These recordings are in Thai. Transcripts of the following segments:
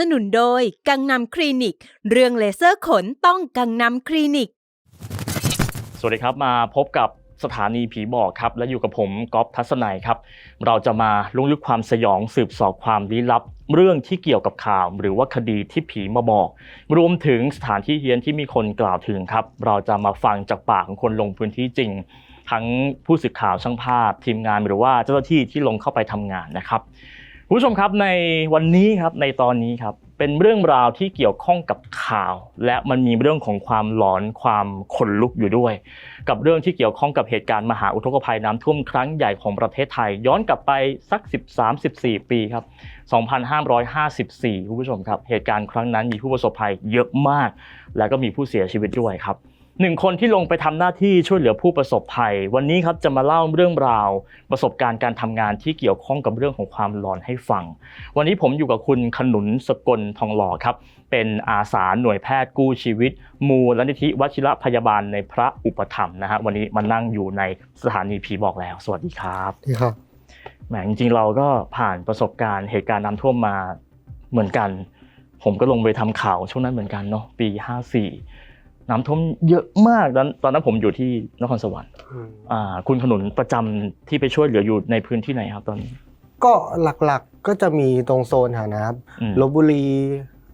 สนุนโดยกังนำคลินิก เรื่องเลเซอร์ขนต้องกังนำคลินิก สวัสดีครับมาพบกับสถานีผีบอกครับ และอยู่กับผมก๊อฟทัศนัยครับ เราจะมาลุ่งลึกความสยองสืบสอบความลี้ลับ เรื่องที่เกี่ยวกับข่าว หรือว่าคดีที่ผีมาบอก รวมถึงสถานที่เฮียนที่มีคนกล่าวถึงครับ เราจะมาฟังจากปากของคนลงพื้นที่จริง ทั้งผู้สื่อข่าวช่างภาพ ทีมงานหรือว่าเจ้าหน้าที่ที่ลงเข้าไปทำงานนะครับ คุณผู้ชมครับในวันนี้ครับในตอนนี้ครับเป็นเรื่องราวที่เกี่ยวข้องกับข่าว และมันมีเรื่องของความหลอนความขนลุกอยู่ด้วย กับเรื่องที่เกี่ยวข้องกับเหตุการณ์มหาอุทกภัยน้ำท่วมครั้งใหญ่ของประเทศไทย ย้อนกลับไปสัก 13-14 ปีครับ 2554 คุณผู้ชมครับ เหตุการณ์ครั้งนั้นมีผู้ประสบภัยเยอะมาก แล้วก็มีผู้เสียชีวิตด้วยครับ หนึ่งคนที่ลงไปทำหน้าที่ช่วยเหลือผู้ประสบภัย วันนี้ครับจะมาเล่าเรื่องราว ประสบการณ์การทำงานที่เกี่ยวข้องกับเรื่องของความหลอนให้ฟัง วันนี้ผมอยู่กับคุณขนุนสกลทองหล่อครับ เป็นอาสาหน่วยแพทย์กู้ชีวิต มูลนิธิวชิระพยาบาลในพระอุปถัมภ์นะฮะวันนี้มานั่งอยู่ในสถานีผีบอกแล้ว สวัสดีครับนี่ครับแหมจริงๆเราก็ผ่านประสบการณ์เหตุการณ์น้ำท่วมมาเหมือนกัน ผมก็ลงไปทำข่าวช่วงนั้นเหมือนกันเนาะปี 54 น้ำท่วมเยอะมากตอนตอนนั้นผมอยู่ที่นครสวรรค์อ่าคุณขนุนประจำที่ไปช่วยเหลืออยู่ในพื้นที่ไหนครับตอนนี้ ก็หลักๆก็จะมีตรงโซนหานะครับอืมลบบุรี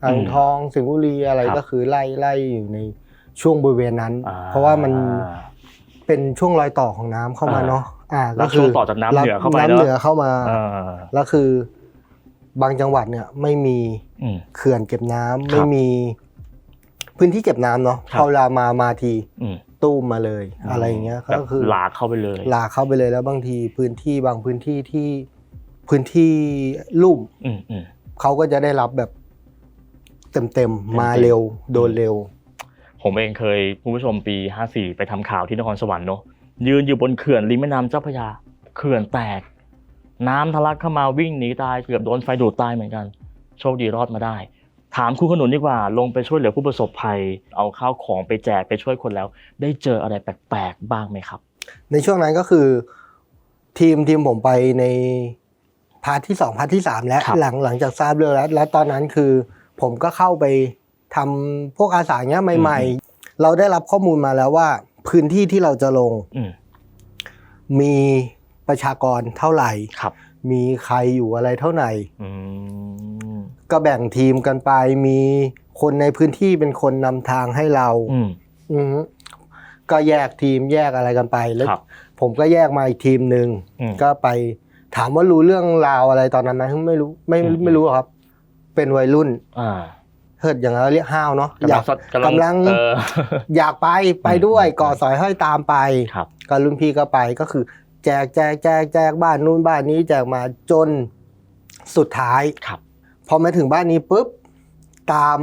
อ่างทองสิงห์บุรีอะไรครับก็คือไล่ไล่อยู่ในช่วงบริเวณนั้นอ่าเพราะว่ามันเป็นช่วงรอยต่อของน้ำเข้ามาอ่าเนาะอ่ารับช่วงต่อจากน้ำเหนือเข้าไปน้ำเนอะเหนือเข้ามาอ่าแล้วคือบางจังหวัดเนี่ยไม่มีอืมเขื่อนเก็บน้ำครับไม่มี พื้นที่เก็บน้ำเนาะครับพอเวลามามาทีอืม ตู้มมาเลย อะไรอย่างเงี้ยแบบก็คือหลากเข้าไปเลยหลากเข้าไปเลยแล้วบางทีพื้นที่บางพื้นที่ที่พื้นที่ลุ่มอืมอืม เขาก็จะได้รับแบบเต็มๆมาเร็วโดนเร็ว ผมเองเคยคุณผู้ชมปี 54 ไปทำข่าวที่นครสวรรค์เนาะยืนอยู่บนเขื่อนริมแม่น้ำเจ้าพระยา เขื่อนแตก น้ำทะลักเข้ามาวิ่งหนีตายเกือบโดนไฟดูดตายเหมือนกัน โชคดีรอดมาได้ ถามคุณขนุนดีกว่า ลงไปช่วยเหลือผู้ประสบภัย เอาข้าวของไปแจกไปช่วยคนแล้ว ได้เจออะไรแปลกๆบ้างไหมครับ ในช่วงนั้นก็คือทีมทีมผมไปในพาร์ทที่สองพาร์ทที่สามแล้วครับหลังหลังจากทราบเรื่องแล้ว แล้วตอนนั้นคือ ผมก็เข้าไปทำพวกอาสาเงี้ยใหม่ ๆ เราได้รับข้อมูลมาแล้วว่า พื้นที่ที่เราจะลงอืมมีประชากรเท่าไหร่ ครับ มีใครอยู่อะไรเท่าไหร่ อืม ก็แบ่งทีมกันไปมีคนในพื้นที่เป็นคนนำทางให้เราอืมอือฮึก็แยกทีมแยกอะไรกันไปแล้วครับผมก็แยกมาอีกทีมหนึ่งอืมก็ไปถามว่ารู้เรื่องราวอะไรตอนนั้นไหมไม่รู้ไม่อืมไม่รู้ครับ เป็นวัยรุ่นอ่าเฮิดอย่างเราเรียกห้าวเนาะกำอลัยางกสัตกำกำลังเอออยากไปไปด้วยอืมก่อสอยห้อยตามไปครับก็รุ่นพี่ก็ไปก็คือ แจกแจกแจกแจกบ้านนู้นบ้านนี้แจกมาจนสุดท้ายครับ พอมาถึงบ้านนี้ปุ๊บตาม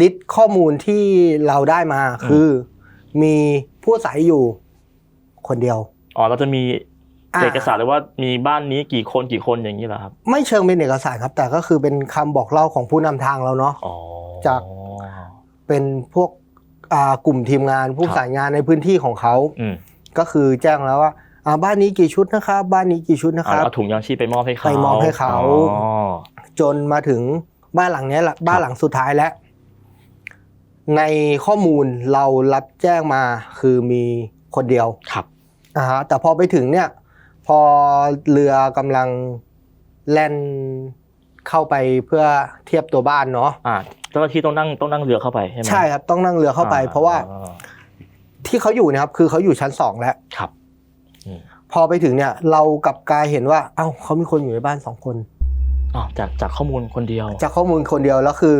ลิสต์ข้อมูลที่เราได้มาคือ มีผู้อาศัยอยู่คนเดียว อ๋อเราจะมีอ่าเอกสารเลยว่ามีบ้านนี้กี่คนกี่คนอย่างนี้เหรอครับ ไม่เชิงเป็นเอกสารครับ แต่ก็คือเป็นคำบอกเล่าของผู้นำทางเราเนาะอ๋อจากเป็นพวกอ่ากลุ่มทีมงานผู้ครับสายงานในพื้นที่ของเขาอืมก็คือแจ้งแล้วว่าอ่าบ้านนี้กี่ชุดนะครับ บ้านนี้กี่ชุดนะคเอารับเอาถุงยางชีพไปมอบให้เขาไปมอบให้เขาอ๋อ จนมาถึงบ้านหลังเนี้ยแหละบ้านหลังสุดท้ายแล้ว ในข้อมูลเรารับแจ้งมาคือมีคนเดียวครับอ่าฮะแต่พอไปถึงเนี่ย พอเรือกำลังแล่นเข้าไปเพื่อเทียบตัวบ้านเนาะอ่าเจ้าหน้าที่ต้องนั่งต้องนั่งเรือเข้าไปใช่ไหมใช่ครับต้องนั่งเรือเข้าไปอ่เพราะว่าอ่ที่เขาอยู่เนะครับ คือเขาอยู่ชั้นสองแล้วครับอืมพอไปถึงเนี่ย เรากลับกลายเห็นว่า เอ้าเขามีคนอยู่ในบ้านสองคน อ๋อจากจากข้อมูลคนเดียว จากข้อมูลคนเดียวแล้วคือ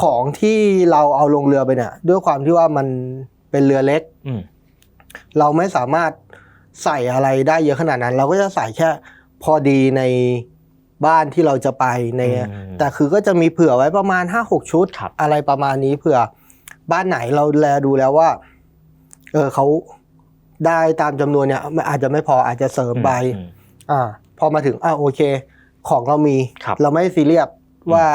ของที่เราเอาลงเรือไปเนี่ยด้วยความที่ว่ามันเป็นเรือเล็กอืมเราไม่สามารถใส่อะไรได้เยอะขนาดนั้น เราก็จะใส่แค่พอดีในบ้านที่เราจะไปในอืมแต่คือก็จะมีเผื่อไว้ประมาณห้าหกชุดครับอะไรประมาณนี้เผื่อ บ้านไหนเราแลดูแล้วว่า เออเขาได้ตามจำนวนเนี่ยมันอาจจะไม่พออาจจะเสริมไปอืมอ่า พอมาถึงอ่าโอเค ของเรามี ครับเราไม่ซีเรียสว่า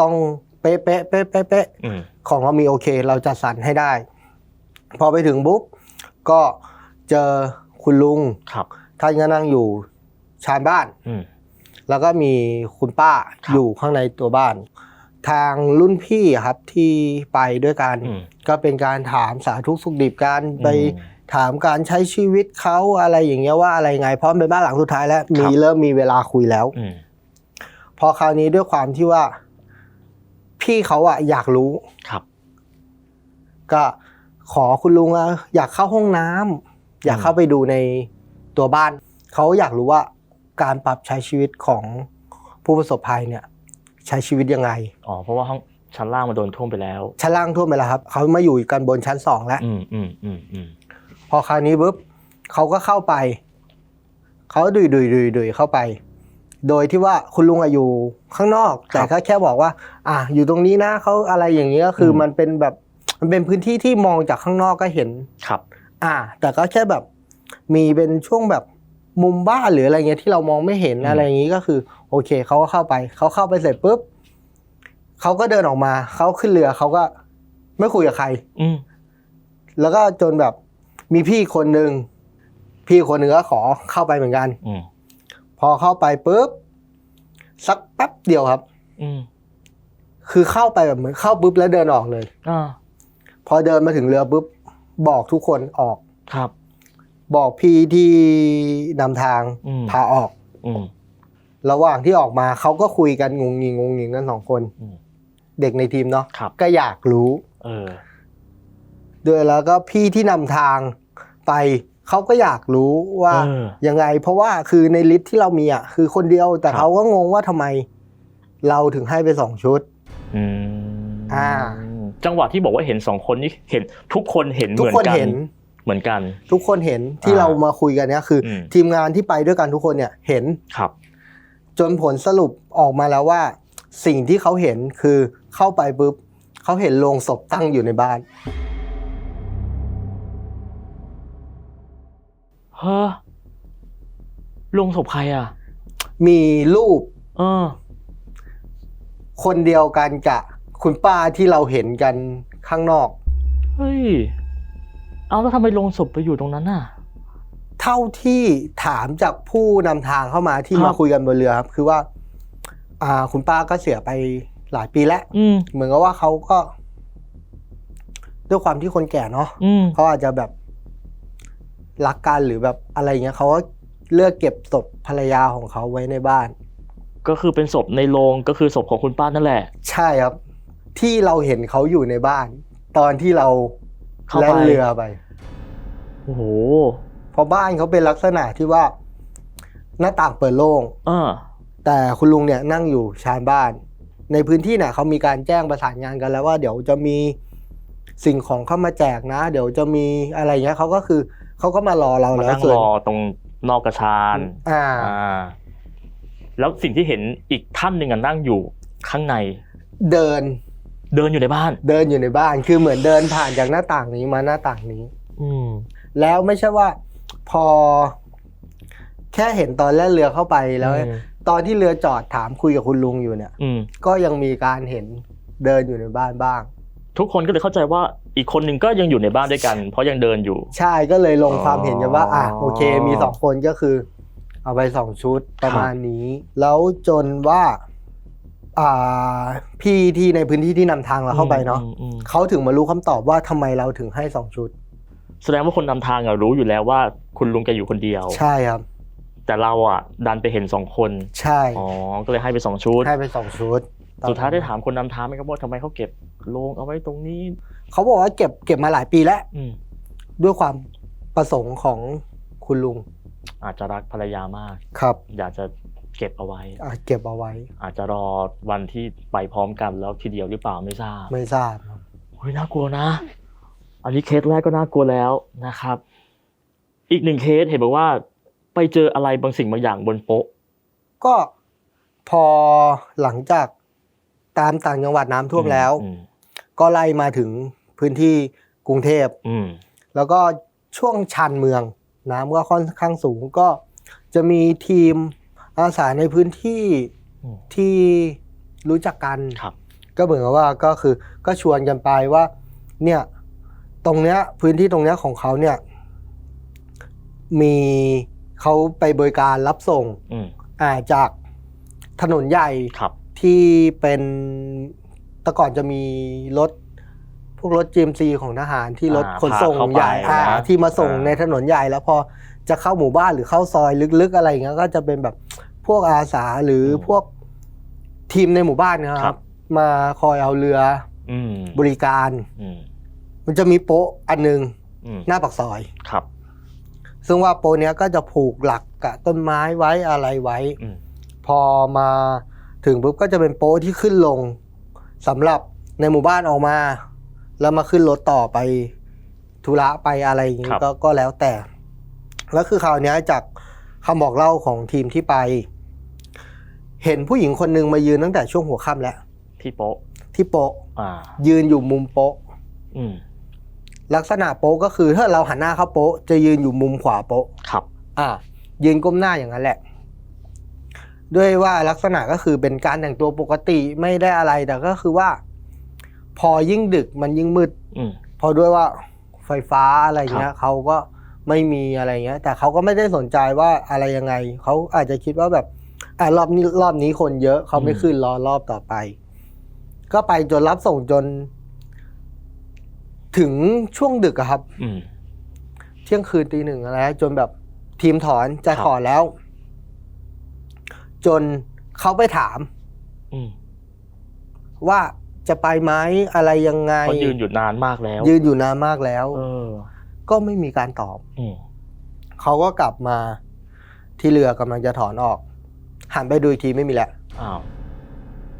ต้องเป๊ะเป๊ะเป๊ะเป๊ะเป๊ะอืม ของเรามีโอเค เราจัดสรรให้ได้ พอไปถึงปุ๊บก็เจอคุณลุงครับ ท่านก็นั่งอยู่ชานบ้าน อืม แล้วก็มีคุณป้าครับ อยู่ข้างในตัวบ้าน ทางรุ่นพี่อะครับที่ไปด้วยกัน อืม ก็เป็นการถามสาธุสุขดิบกันไปอืม ถามการใช้ชีวิตเขาอะไรอย่างเงี้ยว่าอะไรไง เพราะมันเป็นบ้านหลังสุดท้ายแล้ว มีครับเริ่มมีเวลาคุยแล้วอืมพอคราวนี้ด้วยความที่ว่า พี่เขาอะอยากรู้ครับ ก็ขอคุณลุงอะอยากเข้าห้องน้ำอยากเข้าไปดูในตัวบ้านเขาอยากรู้ว่าการปรับใช้ชีวิตของผู้ประสบภัยเนี่ย ใช้ชีวิตยังไงอ๋อเพราะว่าห้องชั้นล่างมันโดนท่วมไปแล้ว ชั้นล่างท่วมไปแล้วครับเขามาอยู่กันบนชั้นสองแล้ว อืมอืมอืมอืม พอคราวนี้ปุ๊บเขาก็เข้าไป เขาดุยดุยดุยดุยเข้าไป โดยที่ว่าคุณลุงอะอยู่ข้างนอก แต่ก็แค่บอกว่า อะอยู่ตรงนี้นะเขาอะไรอย่างเงี้ยก็คืออมมันเป็นแบบมันเป็นพื้นที่ที่มองจากข้างนอกก็เห็นครับ อ่า แต่ก็แค่แบบมีเป็นช่วงแบบมุมบ้านหรืออะไรเงี้ยที่เรามองไม่เห็นอืมอะไรอย่างงี้ก็คือ โอเคเขาก็เข้าไปเขาเข้าไปเสร็จปุ๊บเขาก็เดินออกมาเขาขึ้นเรือเขาก็ไม่คุยกับใคร อืมแล้วก็จนแบบ มีพี่คนหนึ่งพี่คนหนึ่งก็ขอเข้าไปเหมือนกันอืมพอเข้าไปปุ๊บสักแป๊บเดียวครับ อืมคือเข้าไปแบบเหมือนเข้าปุ๊บแล้วเดินออกเลยอ่าพอเดินมาถึงเรือปุ๊บบอกทุกคนออกครับ บอกพี่ที่นำทางอืมพาออกอืมระหว่างที่ออกมาเขาก็คุยกันงงงิงงงงิงกันสองคนอืมเด็กในทีมเนาะครับก็อยากรู้ เออ ด้วยแล้วก็พี่ที่นำทางไปเขาก็อยากรู้ว่าเออยังไง เพราะว่าคือในลิสต์ที่เรามีอะคือคนเดียวแต่ครับเขาก็งงว่าทำไม เราถึงให้ไปสองชุดอืมอ่า จังหวะที่บอกว่าเห็นสองคนนี่เห็นทุกคนเห็นทุเหกมือนคนกันเห็นเหมือนกัน ทุกคนเห็นที่อ่าเรามาคุยกันเนี่ยคืออืมทีมงานที่ไปด้วยกันทุกคนเนี่ยเห็นครับ จนผลสรุปออกมาแล้วว่า สิ่งที่เขาเห็นคือเข้าไปปุ๊บเขาเห็นโลงศพตั้งอยู่ในบ้าน เฮ้อลงศพใครอะ มีรูปเออ คนเดียวกันกับคุณป้าที่เราเห็นกันข้างนอก เฮ้ย เอาแล้วทำไมลงศพไปอยู่ตรงนั้นน่ะ เท่าที่ถามจากผู้นำทางเข้ามาที่ครับ มาคุยกันบนเรือครับ คือว่า อ่า คุณป้าก็เสียไปหลายปีแล้ว อืม เหมือนกับว่าเขาก็ ด้วยความที่คนแก่เนาะ อืม เขาอาจจะแบบ รักกันหรือแบบอะไรเงี้ยเขาก็เลือกเก็บศพภรรยาของเขาไว้ในบ้าน ก็คือเป็นศพในโรงก็คือศพของคุณป้านั่นแหละ ใช่ครับ ที่เราเห็นเขาอยู่ในบ้าน ตอนที่เราเข้าไป แล่นเรือไป โอ้โหเพราะบ้านเขาเป็นลักษณะที่ว่าหน้าต่างเปิดโล่งเออแต่คุณลุงเนี่ยนั่งอยู่ชานบ้าน ในพื้นที่เนี่ยเขามีการแจ้งประสานงานกันแล้วว่าเดี๋ยวจะมีสิ่งของเข้ามาแจกนะ เดี๋ยวจะมีอะไรเงี้ยเขาก็คือ เขาก็มารอเรามาแล้วนั่งส่รวนอตรงนอกกระชานอ่า อ่า แล้วสิ่งที่เห็นอีกท่านหนึ่งอะนั่งอยู่ข้างใน เดินเดินอยู่ในบ้าน เดินอยู่ในบ้านคือเหมือนเดินผ่านจากหน้าต่างนี้มาหน้าต่างนี้ อืม แล้วไม่ใช่ว่า พอ แค่เห็นตอนแล่นเรือเข้าไปแล้ว อืม ตอนที่เรือจอดถามคุยกับคุณลุงอยู่เนี่ย อืม ก็ยังมีการเห็นเดินอยู่ในบ้านบ้าง ทุกคนก็เลยเข้าใจว่า อีกคนหนึ่งก็ยังอยู่ในบ้านด้วยกัน เพราะยังเดินอยู่ ใช่ก็เลยลงความเห็นกันว่าอะอ๋อโอเค มีสองคนก็คือ เอาไปสองชุดประมาณนี้ แล้วจนว่าอ่าพี่ที่ในพื้นที่ที่นำทางเราเข้าไปเนาะอืมอืมเขาถึงมารู้คำตอบว่าทำไมเราถึงให้สองชุด แสดงว่าคนนำทางอะรู้อยู่แล้วว่า คุณลุงแกอยู่คนเดียว ใช่ครับ แต่เราอะดันไปเห็นสองคน ใช่อ๋อ ก็เลยให้ไปสองชุด ให้ไปสองชุดสุดท้ายได้ถามคนนำทางไหมครับว่าทำไมเขาเก็บโลงเอาไว้ตรงนี้ เขาบอกว่าเก็บเก็บมาหลายปีแล้วอืมด้วยความประสงค์ของคุณลุงอาจจะรักภรรยามาก ครับอยากจะเก็บเอาไว้ อะเก็บเอาไว้ อาจจะรอวันที่ไปพร้อมกันแล้วทีเดียวหรือเปล่าไม่ทราบไม่ทราบครับเฮ้ยน่ากลัวนะ อันนี้เคสแรกก็น่ากลัวแล้วนะครับ อีกหนึ่งเคสเห็นบอกว่า ไปเจออะไรบางสิ่งบางอย่างบนโป๊ะ ก็พอหลังจากตามต่างจังหวัดน้ำท่วมแล้ว อืมก็ไล่มาถึง พื้นที่กรุงเทพอืมแล้วก็ช่วงชันเมือง น้ำก็ค่อนข้างสูงก็จะมีทีมอาสาในพื้นที่อืมที่รู้จักกันครับก็เหมือนกับว่าก็คือก็ชวนกันไปว่า เนี่ยตรงเนี้ยพื้นที่ตรงเนี้ยของเขาเนี่ย มีเขาไปบริการรับส่งอืมอ่าจากถนนใหญ่ครับที่เป็นแต่ก่อนจะมีรถ พวกรถ GMC ของทหารที่รถอ่าขนส่งพาเข้าไปใหญ่อ่านะที่มาส่งอ่า ในถนนใหญ่แล้วพอจะเข้าหมู่บ้านหรือเข้าซอยลึกๆอะไรอย่างเงี้ยก็จะเป็นแบบพวกอาสาหรือพวกทีมในหมู่บ้านเนยครับมาคอยเอาเรืออืมบริการ อืมมันจะมีโป๊ะอันหนึงอืมหน้าปากซอย ครับ ซึ่งว่าโป๊ะเนี้ยก็จะผูกหลักกับต้นไม้ไว้อะไรไว้ อืมพอมาถึงปุ๊บก็จะเป็นโป๊ะที่ขึ้นลงสำหรับในหมู่บ้านออกมา แล้วมาขึ้นรถต่อไปธุระไปอะไรอย่างนี้ก็ก็แล้วแต่ แล้วคือคราวเนี้ยจากคำบอกเล่าของทีมที่ไป เห็นผู้หญิงคนหนึ่งมายืนตั้งแต่ช่วงหัวค่ำแล้ว ที่โป๊ะ ที่โป๊ะอ่า ยืนอยู่มุมโป๊ะ อืม ลักษณะโป๊ะก็คือถ้าเราหันหน้าเข้าโป๊ะจะยืนอยู่มุมขวาโป๊ะ ครับ อ่า ยืนก้มหน้าอย่างนั้นแหละ ด้วยว่าลักษณะก็คือเป็นการแต่งตัวปกติไม่ได้อะไรแต่ก็คือว่า พอยิ่งดึกมันยิ่งมืดอืมพอด้วยว่าไฟฟ้าอะไรเงี้ยเขาก็ไม่มีอะไรเงี้ย แต่เขาก็ไม่ได้สนใจว่าอะไรยังไง เขาอาจจะคิดว่าแบบอ่ารอบนี้รอบนี้คนเยอะเขาไม่ขึ้นรอรอบต่อไป ก็ไปจนรับส่งจน ถึงช่วงดึกอะครับอืมเที่ยงคืนตีหนึ่งอะไรจนแบบทีมถอนจะครับถอนแล้ว จนเขาไปถามอืมว่า จะไปไหมอะไรยังไงเขายืนอยู่นานมากแล้ว ยืนอยู่นานมากแล้วเออก็ไม่มีการตอบอืมเขาก็กลับมาที่เรือกำลังจะถอนออก หันไปดูอีกทีไม่มีแล้วอ้าว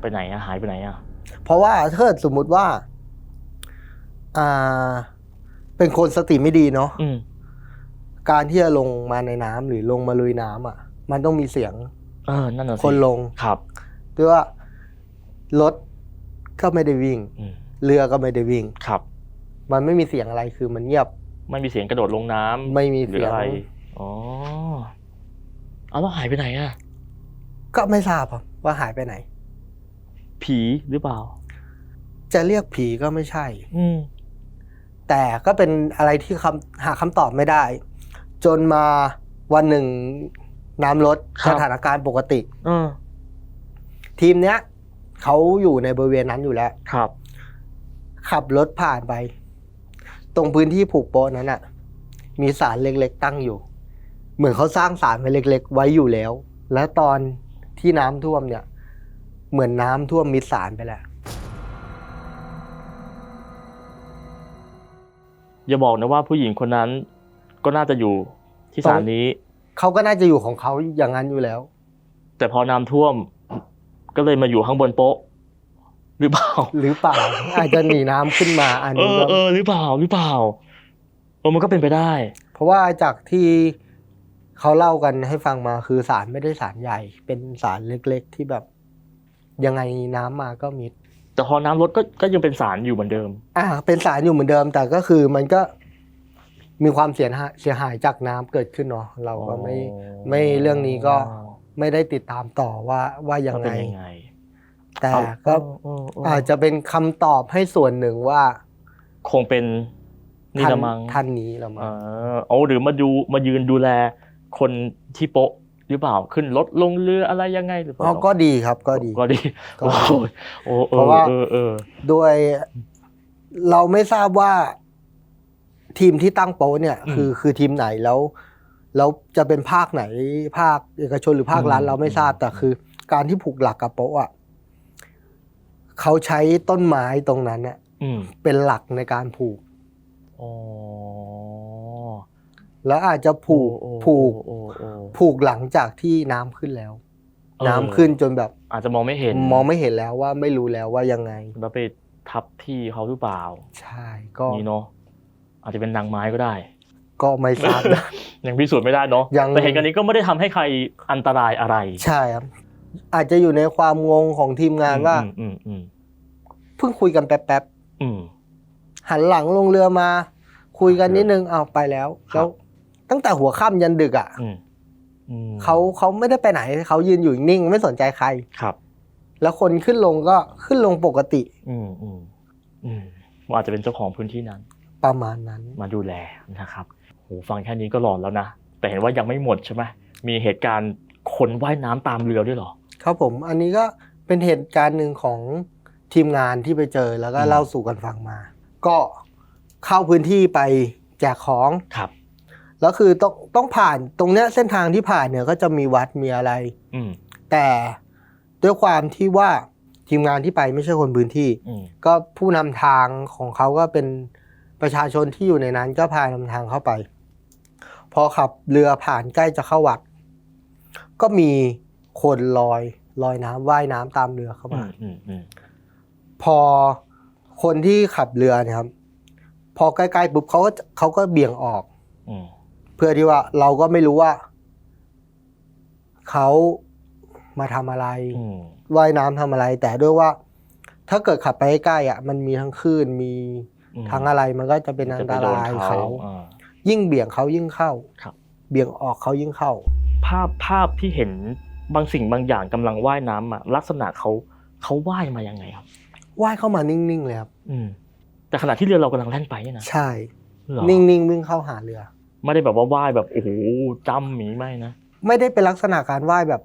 ไปไหนอะหายไปไหนอะเพราะว่าถ้าเกิดสมมุติว่า อ่า เป็นคนสติไม่ดีเนาะอืมการที่จะลงมาในน้ำหรือลงมาลุยน้ำอะ มันต้องมีเสียง เออนั่นน่ะสิคนลงครับด้วยว่ารถ ก็ไม่ได้วิ่งอืมเรือก็ไม่ได้วิ่งครับ มันไม่มีเสียงอะไรคือมันเงียบ ไม่มีเสียงกระโดดลงน้ำไม่มีหรือเสียงอะไรอ๋อเอาแล้วหายไปไหนอะก็ไม่ทราบครับว่าหายไปไหน ผีหรือเปล่า จะเรียกผีก็ไม่ใช่ อืมแต่ก็เป็นอะไรที่คำหาคำตอบไม่ได้ จนมาวันหนึ่งน้ำลดครัสบถานการณ์ปกติเออทีมเนี้ย เขาอยู่ในบริเวณนั้นอยู่แล้ว ครับ ขับรถผ่านไป ตรงพื้นที่ผูกโป๊ะนั้นอะมีศาลเล็กๆ ตั้งอยู่ เหมือนเขาสร้างศาลไว้เล็ก ๆ ไว้อยู่แล้ว และตอนที่น้ำท่วมเนี่ย เหมือนน้ำท่วมมิดศาลไปแล้ว อย่าบอกนะว่าผู้หญิงคนนั้น ก็น่าจะอยู่ที่ศาลนี้ เขาก็น่าจะอยู่ของเขาอย่างนั้นอยู่แล้ว แต่พอน้ำท่วม ก็เลยมาอยู่ข้างบนโป๊ะ หรือเปล่า หรือเปล่า อาจจะหนีน้ำขึ้นมาอันเอนี้อก็เออหรือเปล่าหรือเปล่าเออมันก็เป็นไปได้ เพราะว่าจากที่เขาเล่ากันให้ฟังมาคือศาลไม่ได้ศาลใหญ่ เป็นศาลเล็กๆที่แบบ ยังไงน้ำมาก็มิด แต่พอน้ำลดก็ก็ยังเป็นสารอยู่เหมือนเดิม อ่า เป็นศาลอยู่เหมือนเดิม แต่ก็คือมันก็มีความเสียหายเสียหายจากน้ำเกิดขึ้นเนาะเราก็ไม่ ไม่เรื่องนี้ก็ ไม่ได้ติดตามต่อว่าว่ายังว่าไงเป็นยังไง แต่เอาก็เออเอออาจจะเป็นคำตอบให้ส่วนหนึ่งว่า คงเป็นนี่ท่านละมังท่านนี้ละเอมั้งอเอาหรือมาดูมายืนดูแลคนที่โป๊ะหรือเปล่าขึ้นรถลงเรืออะไรยังไงหรือเปอ๋ล่าอก็ดีครับก็ดีก็ดีก็โอ้ดีโหโอ้เอเพราะอว่าเออเออด้วยเราไม่ทราบว่าทีมที่ตั้งโป๊ะเนี่ยอืมคือคือทีมไหนแล้ว แล้วจะเป็นภาคไหนภาคเอกชนหรือภาครัฐอืมเราไม่ทราบแต่คือ การที่ผูกหลักกับโป๊ะอะเขาใช้ต้นไม้ตรงนั้นเน่ะอืมเป็นหลักในการผูกอ๋อแล้วอาจจะผูกโอ้ผูกโอ้โอ้ผูกหลังจากที่น้ำขึ้นแล้วเออน้ำขึ้นจนแบบ อาจจะมองไม่เห็น มองไม่เห็นแล้วว่าไม่รู้แล้วว่ายังไงแล้วไปทับที่เขาหรือเปล่า ใช่ก็นี่เนาะอาจจะเป็นนางไม้ก็ได้ ก็ไม่ทราบนะยังพิสูจน์ไม่ได้เนาะยังแต่เหตุการณ์นี้ก็ไม่ได้ทำให้ใครอันตรายอะไร ใช่ครับ อาจจะอยู่ในความงงของทีมงานว่าอืมอืมอืมเพิ่งคุยกันแป๊บอืมๆหันหลังลงเรือมา คุยกันนิดนึงเอาวไปแล้วครับแล้วตั้งแต่หัวค่ำยันดึกอะอืมอืมเขาเขาไม่ได้ไปไหนเขายืนอยู่นิ่งไม่สนใจใครครับ แล้วคนขึ้นลงก็ขึ้นลงปกติ อืมอืมอืมว่าอาจจะเป็นเจ้าของพื้นที่นั้น ประมาณนั้นมาดูแลนะครับ โหฟังแค่นี้ก็หลอนแล้วนะ แต่เห็นว่ายังไม่หมดใช่ไหมมีเหตุการณ์คนว่ายน้ำตามเรือด้วยเหรอคครับผม อันนี้ก็เป็นเหตุการณ์หนึ่งของทีมงานที่ไปเจอแล้วก็อืมเล่าสู่กันฟังมา ก็เข้าพื้นที่ไปแจกของครับแล้วคือต้องต้องผ่านตรงเนี้ยเส้นทางที่ผ่านเนี่ยก็จะมีวัดมีอะไร อืมแต่ด้วยความที่ว่าทีมงานที่ไปไม่ใช่คนพื้นที่อืมก็ผู้นำทางของเขาก็เป็นประชาชนที่อยู่ในนั้นก็พานำทางเข้าไป พอขับเรือผ่านใกล้จะเข้าวัด ก็มีคนลอยลอยน้ำว่ายน้ำตามเรือเข้าอืมามอืมอืมพอคนที่ขับเรือเนี่ยครับ พอใกล้ๆปุ๊บเขาก็เขาก็เบี่ยงออกอืมเพื่อที่ว่าเราก็ไม่รู้ว่าเขามาทำอะไรอืมว่ายน้ำทำอะไร แต่ด้วยว่า ถ้าเกิดขับไปใกล้ๆอะ มันมีทั้งคลื่นมีอืมทั้งอะไรมันก็จะเป็นอันตรายจะไปโดนเขาอ่า ยิ่งเบี่ยงเขายิ่งเข้าครับ เบี่ยงออกเขายิ่งเข้า ภาพภาพที่เห็นบางสิ่งบางอย่างกำลังว่ายน้ำอะลักษณะเขาเขาว่ายมายังไงครับว่ายเข้ามานิ่งๆเลยครับอืมแต่ขณะที่เรือเรากำลังแล่นไปเนี่ยนะใช่เหรอนิ่งๆวิ่งเข้าหาเรือ ไม่ได้แบบว่าว่ายแบบโอ้โหจำหมีไม่นะไม่ได้เป็นลักษณะการว่ายแบบ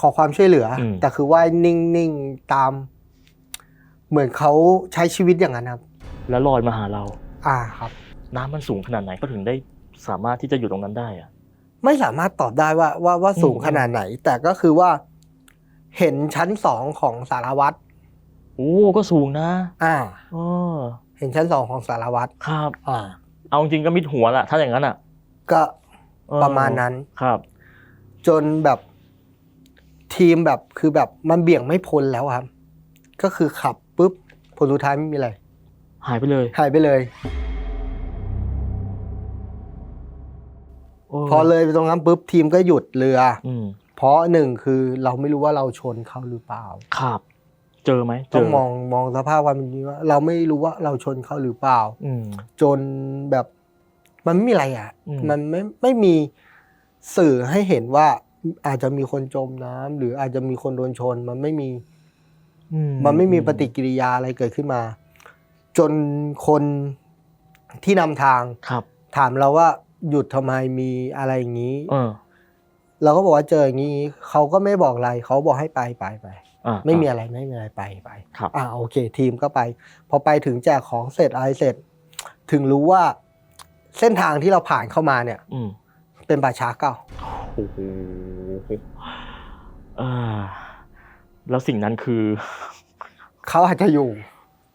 ขอความช่วยเหลืออมแต่คือว่ายนิ่งๆตาม เหมือนเขาใช้ชีวิตอย่างนั้นครับ แล้วลอยมาหาเรา อ่าครับ น้ำมันสูงขนาดไหนก็ถึงได้สามารถที่จะอยู่ตรงนั้นได้อะ ไม่สามารถตอบได้ว่าว่าว่าสูงอืม ขนาดไหน แต่ก็คือว่า เห็นชั้นสองของสารวัตรโอ้ก็สูงนะอ่าอ๋อเห็นชั้นสองของสารวัตรครับ อ่า เอาจริงก็มิดหัวแหละถ้าอย่างนั้นอะก็เออประมาณนั้น ครับ จนแบบทีมแบบคือแบบมันเบี่ยงไม่พ้นแล้วครับ ก็คือขับปุ๊บผลสุดท้ายไม่มีอะไรหายไปเลย หายไปเลย พอเลยไปตรงนั้นปุ๊บทีมก็หยุดเรืออืมเพราะหนึ่งคือเราไม่รู้ว่าเราชนเขาหรือเปล่า ครับ เจอไหมเจต้องมองมองสภาพความเป็นจริงว่า เราไม่รู้ว่าเราชนเขาหรือเปล่าอืมจนแบบมันไม่มีอะไรอะอืมมันไม่ไม่มีสื่อให้เห็นว่าอาจจะมีคนจมน้ำหรืออาจจะมีคนโดนชน มันไม่มีอืมันไม่มีปฏิกิริยาอะไรเกิดขึ้นมา จนคนที่นำทางครับ ถามเราว่า หยุดทำไมมีอะไรอย่างนี้เออเราก็บอกว่าเจออย่างนี้เขาก็ไม่บอกอะไรเขาบอกให้ไปไปไปอะไม่มีอะไรไม่มีอะไรไปไปครับอ่าโอเค ทีมก็ไป พอไปถึงแจกของเสร็จอะไรเสร็จ ถึงรู้ว่าเส้นทางที่เราผ่านเข้ามาเนี่ย อืมเป็นป่าช้าเก่าโอ้โหอ่าแล้วสิ่งนั้นคือ เขาอาจจะอยู่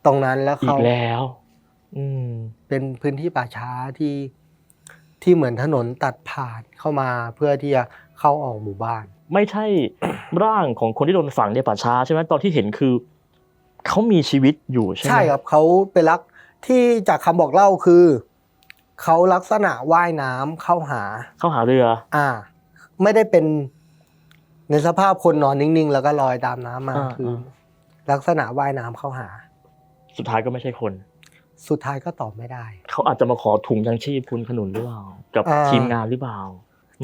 ตรงนั้นแล้วอีเขากแล้ว อืม เป็นพื้นที่ป่าช้าที่ ที่เหมือนถนนตัดผ่านเข้ามาเพื่อที่จะเข้าออกหมู่บ้าน ไม่ใช่ร่างของคนที่โดนฝังในป่าช้าใช่ไหมตอนที่เห็นคือเขามีชีวิตอยู่ใช่ไหมใช่ครับเขาเป็นลักที่จากคำบอกเล่าคือเขาลักษณะว่ายน้ำเข้าหาเข้าหาเรือ อ่า ไม่ได้เป็นในสภาพคนนอนนิ่งๆ แล้วก็ลอยตามน้ำมาอ่าคืออ่าลักษณะว่ายน้ำเข้าหา สุดท้ายก็ไม่ใช่คน สุดท้ายก็ตอบไม่ได้ เขาอาจจะมาขอถุงยังชีพคุณขนุนหรือเปล่า กับอ่า ทีมงานหรือเปล่า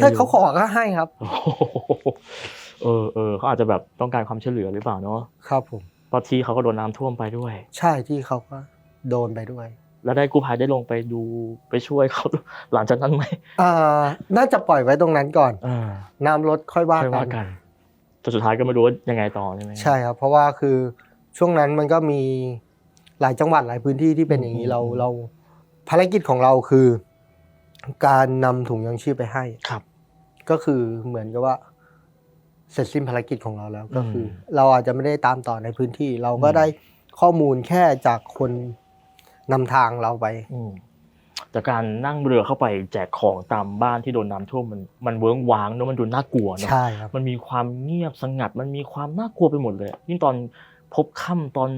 ถ้าไม่รู้เขาขอก็ให้ครับ โอ้โหเออเออเขาอาจจะแบบต้องการความช่วยเหลือหรือเปล่าเนาะครับผม เพราะที่เขาก็โดนน้ำท่วมไปด้วย ใช่ที่เขาก็โดนไปด้วยแล้วได้กู้ภัยได้ลงไปดูไปช่วยเขา หลังจากนั้นไหมอ่าน่าจะปล่อยไว้ตรงนั้นก่อน อ่าน้ำลดค่อยว่าค่อยกัว่าน กันจนสุดท้ายก็ไม่รู้ว่ายังไงต่อใช่ไหม ใช่ครับ เพราะว่าคือช่วงนั้นมันก็มีหลายจังหวัดหลายพื้นที่ที่เป็นอย่างนี้เราเรา ภารกิจของเราคือ การนำถุงยังชีพไปให้ ครับ ก็คือเหมือนกับว่า เสร็จสิ้นภารกิจของเราแล้วก็คือมเราอาจจะไม่ได้ตามต่อในพื้นที่ เราก็อืมได้ข้อมูลแค่จากคนนำทางเราไป อืมแต่การนั่งเรือเข้าไปแจกของตามบ้านที่โดนน้ำท่วมมันมันเวิ้งว้างเนอะมันดูน่ากลัวเนอะใช่ครับ มันมีความเงียบสงัด มันมีความน่ากลัวไปหมดเลย ยิ่งตอน พบค่ำตอน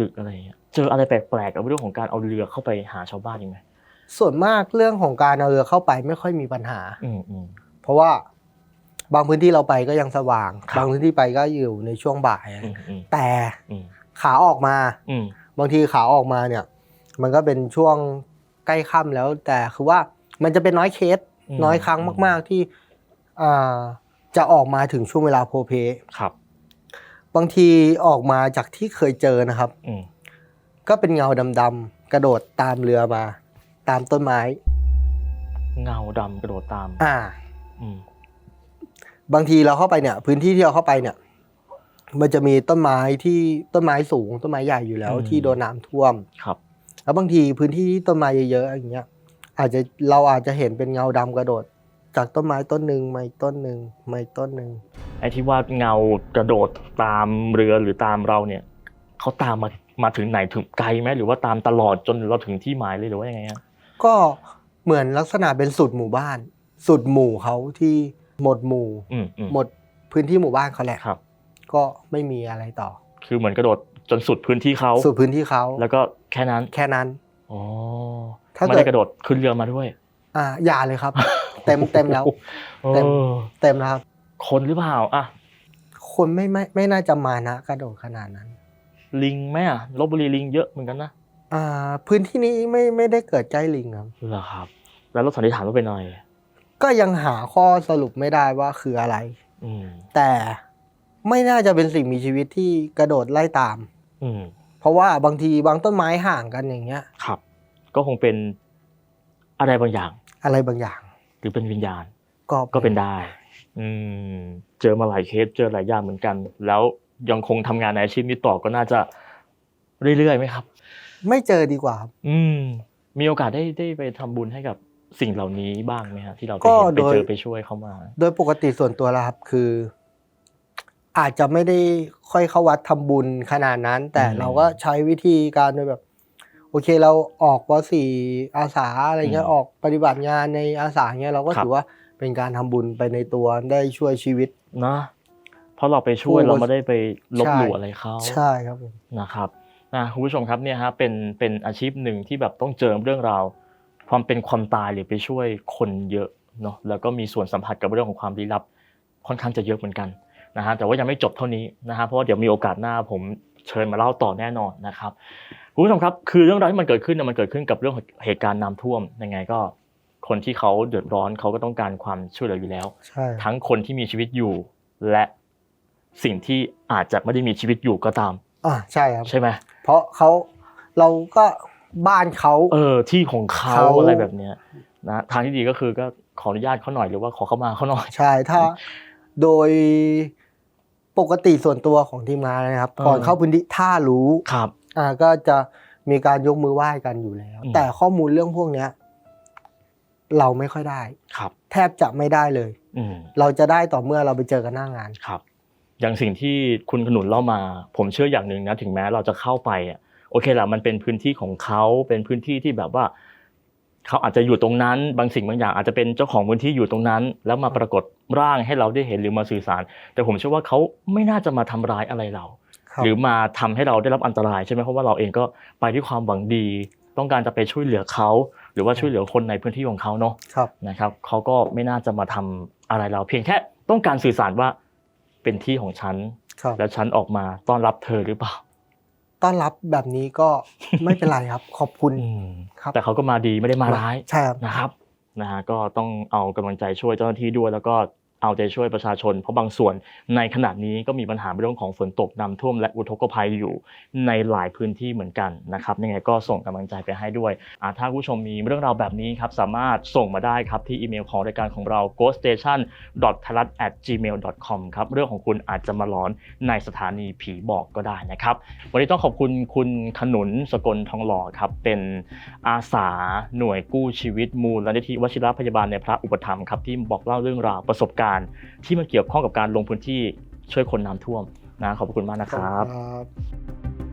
ดึกๆอะไรอย่างเงี้ยเจออะไรแปลกๆกับเรื่องของการเอาเรือเข้าไปหาชาวบ้านอีกไหมส่วนมากเรื่องของการเอาเรือเข้าไปไม่ค่อยมีปัญหา อืมอืมเพราะว่าบางพื้นที่เราไปก็ยังสว่างครับบางพื้นที่ไปก็อยู่ในช่วงบ่ายอืมอืมแต่อืมขาออกมาอืมบางทีขาออกมาเนี่ย มันก็เป็นช่วงใกล้ค่ำแล้ว แต่คือว่ามันจะเป็นน้อยเคสอืมน้อยครั้งมาก ๆที่อ่าจะออกมาถึงช่วงเวลาโพลเพครับ บางทีออกมาจากที่เคยเจอนะครับ อืมก็เป็นเงาดำๆกระโดดตามเรือมา ตามต้นไม้ เงาดำกระโดดตาม อ่า อืมบางทีเราเข้าไปเนี่ย พื้นที่ที่เราเข้าไปเนี่ย มันจะมีต้นไม้ที่ต้นไม้สูง ต้นไม้ใหญ่อยู่แล้วอืมที่โดนน้ำท่วม ครับ แล้วบางทีพื้นที่ที่ต้นไม้เยอะๆอย่างเงี้ยอาจจะเราอาจจะเห็นเป็นเงาดำกระโดด จากต้นไม้ต้นหนึ่งมาอีกต้นหนึ่งมาอีกต้นหนึ่งไอ้ที่ว่าเงากระโดดตามเรือหรือตามเราเนี่ยเขาตามมามาถึงไหนถึงไกลไหมหรือว่าตามตลอดจนเราถึงที่หมายเลยหรือว่ายังไงฮะก็เหมือนลักษณะเป็นสุดหมู่บ้าน สุดหมู่เขาที่หมดหมู่อืมอืมหมดพื้นที่หมู่บ้านเขาแหละครับ ก็ไม่มีอะไรต่อ คือเหมือนกระโดดจนสุดพื้นที่เขาสุดพื้นที่เขาแล้วก็แค่นั้นแค่นั้น อ๋อถ้าไม่เกิได้ดกระโดดขึ้นเรือมาด้วย อ่าอย่าเลยครับ เต็มเต็มแล้วเต็มเออเต็มแล้วครับคนหรือเปล่าอะคนไม่ไม่ไม่น่าจะมานะกระโดดขนาดนั้น ลิงไหมอะลบบุรีลิงเยอะเหมือนกันนะอ่า พื้นที่นี้ไม่ไม่ได้เกิดใกล้ลิงครับเหรอครับ แล้วเราสันนิษฐานว่าเป็นอะไรก็ยังหาข้อสรุปไม่ได้ว่าคืออะไร อืมแต่ไม่น่าจะเป็นสิ่งมีชีวิตที่กระโดดไล่ตาม อืมเพราะว่าบางทีบางต้นไม้ห่างกันอย่างเงี้ย ครับ ก็คงเป็นอะไรบางอย่าง อะไรบางอย่างห รือเป็นวิญญาณก็ก็เป็นได้ อืมเจอมาหลายเคสเจอหลายอย่างเหมือนกัน แล้วยังคงทำงานในอาชีพนี้ต่อก็น่าจะเรื่อยๆไหมครับ ไม่เจอดีกว่าครับอืม มีโอกาสได้ได้ไปทำบุญให้กับสิ่งเหล่านี้บ้างไหมฮะที่เราไปก็เห็นไปโดยเจอไปช่วยเขามา โดยปกติส่วนตัวแล้วครับคือ อาจจะไม่ได้ค่อยเข้าวัดทำบุญขนาดนั้น แต่อืมเราก็ใช้วิธีการโดยแบบ โอเคเราออกวสี่อาสาอะไรเงี้ยอืมออกปฏิบัติงานในอาสาเงี้ยเราก็ครับถือว่าเป็นการทำบุญไปในตัวได้ช่วยชีวิตนะเพราะเราไปช่วยโอ้เราไม่ได้ไปลบหลู่ใช่อะไรเขาใช่ครับผมนะครับนะคุณผู้ชมครับเนี่ยฮะเป็นเป็นอาชีพหนึ่งที่แบบต้องเจอเรื่องราว ความเป็นความตายหรือไปช่วยคนเยอะเนาะแล้วก็มีส่วนสัมผัสกับเรื่องของความลี้ลับค่อนข้างจะเยอะเหมือนกัน นะฮะแต่ว่ายังไม่จบเท่านี้นะฮะเพราะว่าเดี๋ยวมีโอกาสหน้าผมเชิญมาเล่าต่อแน่นอนนะครับคุณผู้ชมครับคือเรื่องราวที่มันเกิดขึ้นเนี่ยมันเกิดขึ้นกับเรื่องของเหตุการณ์น้ำท่วมยังไงก็คนที่เขาเดือดร้อนเขาก็ต้องการความช่วยเหลืออยู่แล้วใช่ครับทั้งคนที่มีชีวิตอยู่และสิ่งที่อาจจะไม่ได้มีชีวิตอยู่ก็ตามอ่าใช่ครับใช่ไหมเพราะเขาเราก็บ้านเขาเออที่ของเขาเขาอะไรแบบเนี้ยนะทางที่ดีก็คือก็ขออนุญาตเขาหน่อยหรือว่าขอเข้ามาเขาหน่อยใช่ถ้า โดย ปกติส่วนตัวของทีมงานนะครับเออก่อนเข้าพื้นที่ถ้ารู้ครับ อ่าก็จะมีการยกมือไหว้กันอยู่แล้ว อืม แต่ข้อมูลเรื่องพวกเนี้ย เราไม่ค่อยได้ ครับ แทบจะไม่ได้เลย อืมเราจะได้ต่อเมื่อเราไปเจอกันหน้างาน ครับ อย่างสิ่งที่คุณขนุนเล่ามา ผมเชื่ออย่างหนึ่งนะ ถึงแม้เราจะเข้าไปอะโอเคแหละมันเป็นพื้นที่ของเขาเป็นพื้นที่ที่แบบว่า เขาอาจจะอยู่ตรงนั้น บางสิ่งบางอย่างอาจจะเป็นเจ้าของพื้นที่อยู่ตรงนั้น แล้วมาปรากฏร่างให้เราได้เห็นหรือมาสื่อสาร แต่ผมเชื่อว่าเขาไม่น่าจะมาทำร้ายอะไรเราครับหรือมาทำให้เราได้รับอันตรายใช่ไหมเพราะว่าเราเองก็ไปด้วยความหวังดี ต้องการจะไปช่วยเหลือเขา หรือว่าช่วยเหลือคนในพื้นที่ของเขาเนาะครับนะครับเขาก็ไม่น่าจะมาทำอะไรเรา เพียงแค่ต้องการสื่อสารว่าเป็นที่ของฉันครับแล้วฉันออกมาต้อนรับเธอหรือเปล่า ต้อนรับแบบนี้ก็ไม่เป็นไรครับ ขอบคุณอืมครับแต่เขาก็มาดีไม่ได้มาร้ายใช่ครับนะครับนะฮะก็ต้องเอากำลังใจช่วยเจ้าหน้าที่ด้วยแล้วก็ เอาใจช่วยประชาชน เพราะบางส่วนในขณะนี้ก็มีปัญหาเรื่องของฝนตกน้ำท่วมและอุทกภัยอยู่ในหลายพื้นที่เหมือนกันนะครับยังไงก็ส่งกำลังใจไปให้ด้วยถ้าคุณผู้ชมมีเรื่องราวแบบนี้ครับสามารถส่งมาได้ครับที่อีเมลของรายการของเรา ghoststation t h a l a t gmail com ครับเรื่องของคุณอาจจะมาหลอนในสถานีผีบอกก็ได้นะครับวันนี้ต้องขอบคุณคุณขนุนสกลทองหล่อครับเป็นอาสาหน่วยกู้ชีวิตมูลนิธิวชิรพยาบาลในพระอุปถัมภ์ครับที่บอกเล่าเรื่องราวประสบการณ์ที่มันเกี่ยวข้องกับการลงพื้นที่ช่วยคนน้ำท่วมนะขอบคุณมากนะครับครับ